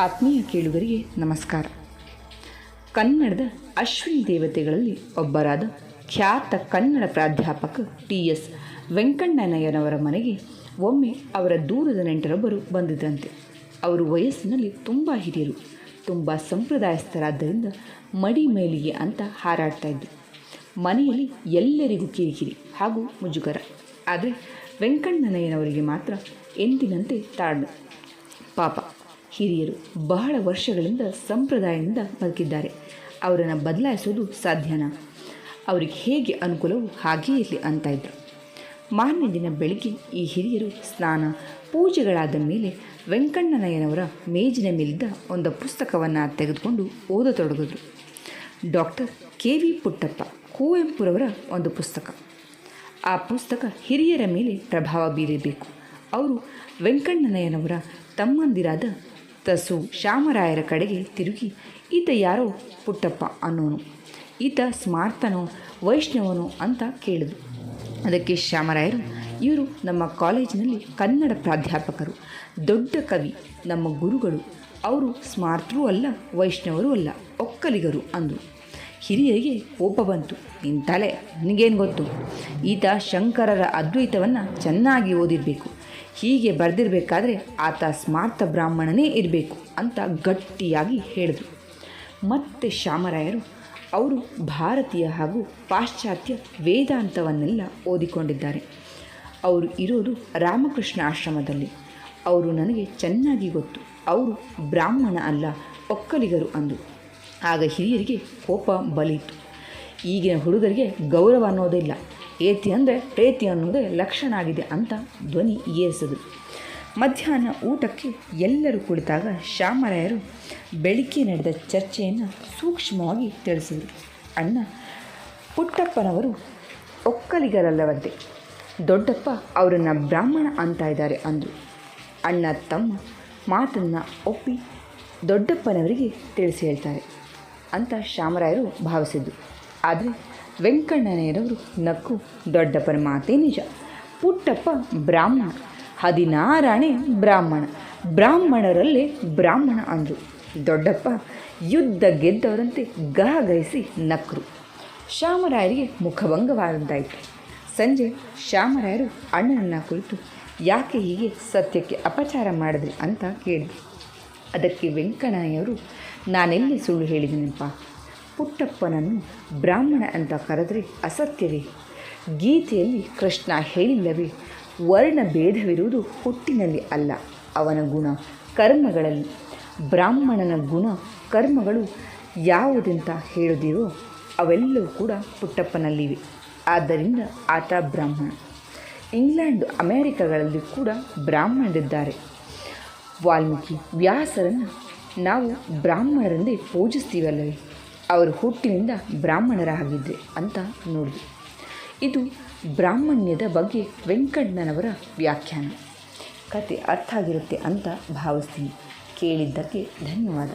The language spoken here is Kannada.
ಆತ್ಮೀಯ ಕೇಳುಗರಿಗೆ ನಮಸ್ಕಾರ. ಕನ್ನಡದ ಅಶ್ವಿನಿ ದೇವತೆಗಳಲ್ಲಿ ಒಬ್ಬರಾದ ಖ್ಯಾತ ಕನ್ನಡ ಪ್ರಾಧ್ಯಾಪಕ ಟಿ ಎಸ್ ವೆಂಕಣ್ಣನಯ್ಯನವರ ಮನೆಗೆ ಒಮ್ಮೆ ಅವರ ದೂರದ ನೆಂಟರೊಬ್ಬರು ಬಂದಿದ್ದಂತೆ ಅವರು ವಯಸ್ಸಿನಲ್ಲಿ ತುಂಬ ಹಿರಿಯರು, ತುಂಬ ಸಂಪ್ರದಾಯಸ್ಥರಾದ್ದರಿಂದ ಮಡಿ ಮೇಲಿಗೆ ಅಂತ ಹಾರಾಡ್ತಾ ಇದ್ದರು ಮನೆಯಲ್ಲಿ ಎಲ್ಲರಿಗೂ ಕಿರಿಕಿರಿ ಹಾಗೂ ಮುಜುಗರ. ಆದರೆ ವೆಂಕಣ್ಣನಯ್ಯನವರಿಗೆ ಮಾತ್ರ ಎಂದಿನಂತೆ ತಾಳ್ಮೆ. ಪಾಪ. ಹಿರಿಯರು ಬಹಳ ವರ್ಷಗಳಿಂದ ಸಂಪ್ರದಾಯದಿಂದ ಬದುಕಿದ್ದಾರೆ. ಅವರನ್ನು ಬದಲಾಯಿಸೋದು ಸಾಧ್ಯನಾ? ಅವರಿಗೆ ಹೇಗೆ ಅನುಕೂಲವೋ ಹಾಗೇ ಇರಲಿ ಅಂತ ಇದ್ದರು ಮಾರನೇ ದಿನ ಬೆಳಿಗ್ಗೆ ಈ ಹಿರಿಯರು ಸ್ನಾನ, ಪೂಜೆಗಳಾದ ಮೇಲೆ ವೆಂಕಣ್ಣನಯ್ಯನವರ ಮೇಜಿನ ಮೇಲಿದ್ದ ಒಂದು ಪುಸ್ತಕವನ್ನು ತೆಗೆದುಕೊಂಡು ಓದತೊಡಗಿದ್ರು ಡಾಕ್ಟರ್ ಕೆ ವಿ ಪುಟ್ಟಪ್ಪ, ಕುವೆಂಪುರವರ ಒಂದು ಪುಸ್ತಕ. ಆ ಪುಸ್ತಕ ಹಿರಿಯರ ಮೇಲೆ ಪ್ರಭಾವ ಬೀರಬೇಕು ಅವರು ವೆಂಕಣ್ಣನಯ್ಯನವರ ತಮ್ಮಂದಿರಾದ ತಸು ಶ್ಯಾಮರಾಯರ ಕಡೆಗೆ ತಿರುಗಿ, ಈತ ಯಾರೋ ಪುಟ್ಟಪ್ಪ ಅನ್ನೋನು. ಈತ ಸ್ಮಾರ್ತನೋ, ವೈಷ್ಣವನೋ ಅಂತ ಕೇಳಿದ್ರು ಅದಕ್ಕೆ ಶ್ಯಾಮರಾಯರು, ಇವರು ನಮ್ಮ ಕಾಲೇಜಿನಲ್ಲಿ ಕನ್ನಡ ಪ್ರಾಧ್ಯಾಪಕರು. ದೊಡ್ಡ ಕವಿ, ನಮ್ಮ ಗುರುಗಳು. ಅವರು ಸ್ಮಾರ್ತರೂ ಅಲ್ಲ, ವೈಷ್ಣವರೂ ಅಲ್ಲ, ಒಕ್ಕಲಿಗರು ಅಂದರು. ಹಿರಿಯರಿಗೆ ಕೋಪ ಬಂತು. ನಿನ್ನ ತಲೆ, ನಿನಗೇನು ಗೊತ್ತು? ಈತ ಶಂಕರರ ಅದ್ವೈತವನ್ನು ಚೆನ್ನಾಗಿ ಓದಿರಬೇಕು. ಹೀಗೆ ಬರೆದಿರಬೇಕಾದ್ರೆ ಆತ ಸ್ಮಾರ್ಥ ಬ್ರಾಹ್ಮಣನೇ ಇರಬೇಕು ಅಂತ ಗಟ್ಟಿಯಾಗಿ ಹೇಳಿದರು. ಮತ್ತೆ ಶ್ಯಾಮರಾಯರು ಅವರು ಭಾರತೀಯ ಹಾಗೂ ಪಾಶ್ಚಾತ್ಯ ವೇದಾಂತವನ್ನೆಲ್ಲ ಓದಿಕೊಂಡಿದ್ದಾರೆ. ಅವರು ಇರೋದು ರಾಮಕೃಷ್ಣ ಆಶ್ರಮದಲ್ಲಿ. ಅವರು ನನಗೆ ಚೆನ್ನಾಗಿ ಗೊತ್ತು. ಅವರು ಬ್ರಾಹ್ಮಣ ಅಲ್ಲ, ಒಕ್ಕಲಿಗರು ಅಂದು. ಆಗ ಹಿರಿಯರಿಗೆ ಕೋಪ ಬಲಿತು ಈಗಿನ ಹುಡುಗರಿಗೆ ಗೌರವ ಅನ್ನೋದಿಲ್ಲ ಏತಿ ಅಂದರೆ ಪ್ರೇತಿ ಅನ್ನೋದೇ ಲಕ್ಷಣ ಆಗಿದೆ ಅಂತ ಧ್ವನಿ ಏರಿಸಿದ್ರು ಮಧ್ಯಾಹ್ನ ಊಟಕ್ಕೆ ಎಲ್ಲರೂ ಕುಳಿತಾಗ ಶ್ಯಾಮರಾಯರು ಬೆಳಿಗ್ಗೆ ನಡೆದ ಚರ್ಚೆಯನ್ನು ಸೂಕ್ಷ್ಮವಾಗಿ ತಿಳಿಸಿದರು. ಅಣ್ಣ ಪುಟ್ಟಪ್ಪನವರು ಒಕ್ಕಲಿಗರಲ್ಲವಂತೆ. ದೊಡ್ಡಪ್ಪ ಅವರನ್ನು ಬ್ರಾಹ್ಮಣ ಅಂತ ಇದ್ದಾರೆ ಅಂದರು. ಅಣ್ಣ ತಮ್ಮ ಮಾತನ್ನು ಒಪ್ಪಿ ದೊಡ್ಡಪ್ಪನವರಿಗೆ ತಿಳಿಸಿ ಹೇಳ್ತಾರೆ ಅಂತ ಶ್ಯಾಮರಾಯರು ಭಾವಿಸಿದ್ದು ಆದರೆ ವೆಂಕಣ್ಣನಯ್ಯನವರು ನಕ್ಕು ದೊಡ್ಡಪ್ಪನ ಮಾತೇ ನಿಜ. ಪುಟ್ಟಪ್ಪ ಬ್ರಾಹ್ಮಣ ಹದಿನಾರಾಣೆ ಬ್ರಾಹ್ಮಣ. ಬ್ರಾಹ್ಮಣರಲ್ಲೇ ಬ್ರಾಹ್ಮಣ ಅಂದರು. ದೊಡ್ಡಪ್ಪ ಯುದ್ಧ ಗೆದ್ದವರಂತೆ ಗಹಗಹಿಸಿ ನಕ್ಕರು ಶ್ಯಾಮರಾಯರಿಗೆ ಮುಖಭಂಗವಾದಂತಾಯಿತು. ಸಂಜೆ ಶ್ಯಾಮರಾಯರು ಅಣ್ಣನನ್ನು ಕುರಿತು ಯಾಕೆ ಹೀಗೆ ಸತ್ಯಕ್ಕೆ ಅಪಚಾರ ಮಾಡಿದ್ರಿ? ಅಂತ ಕೇಳಿದ್ರು. ಅದಕ್ಕೆ ವೆಂಕಣ್ಣಯ್ಯವರು ನಾನೆಲ್ಲಿ ಸುಳ್ಳು ಹೇಳಿದ್ದೀನಪ್ಪ ಪುಟ್ಟಪ್ಪನನ್ನು ಬ್ರಾಹ್ಮಣ ಅಂತ ಕರೆದರೆ ಅಸತ್ಯವೇ? ಗೀತೆಯಲ್ಲಿ ಕೃಷ್ಣ ಹೇಳಿಲ್ಲವೇ? ವರ್ಣ ಭೇದವಿರುವುದು ಹುಟ್ಟಿನಲ್ಲಿ ಅಲ್ಲ. ಅವನ ಗುಣ ಕರ್ಮಗಳಲ್ಲಿ. ಬ್ರಾಹ್ಮಣನ ಗುಣ ಕರ್ಮಗಳು ಯಾವುದಂತ ಹೇಳದಿರೋ ಅವೆಲ್ಲವೂ ಕೂಡ ಪುಟ್ಟಪ್ಪನಲ್ಲಿವೆ. ಆದ್ದರಿಂದ ಆತ ಬ್ರಾಹ್ಮಣ. ಇಂಗ್ಲೆಂಡ್, ಅಮೇರಿಕಗಳಲ್ಲಿ ಕೂಡ ಬ್ರಾಹ್ಮಣರಿದ್ದಾರೆ. ವಾಲ್ಮೀಕಿ ವ್ಯಾಸರನ್ನು ನಾವು ಬ್ರಾಹ್ಮಣರಂದೇ ಪೂಜಿಸ್ತೀವಲ್ಲವೇ? ಅವರು ಹುಟ್ಟಿನಿಂದ ಬ್ರಾಹ್ಮಣರಾಗಿದ್ದೆ ಅಂತ ನೋಡಿದ್ವಿ. ಇದು ಬ್ರಾಹ್ಮಣ್ಯದ ಬಗ್ಗೆ ವೆಂಕಣ್ಣನವರ ವ್ಯಾಖ್ಯಾನ. ಕತೆ ಅರ್ಥ ಆಗಿರುತ್ತೆ ಅಂತ ಭಾವಿಸ್ತೀನಿ. ಕೇಳಿದ್ದಕ್ಕೆ ಧನ್ಯವಾದ.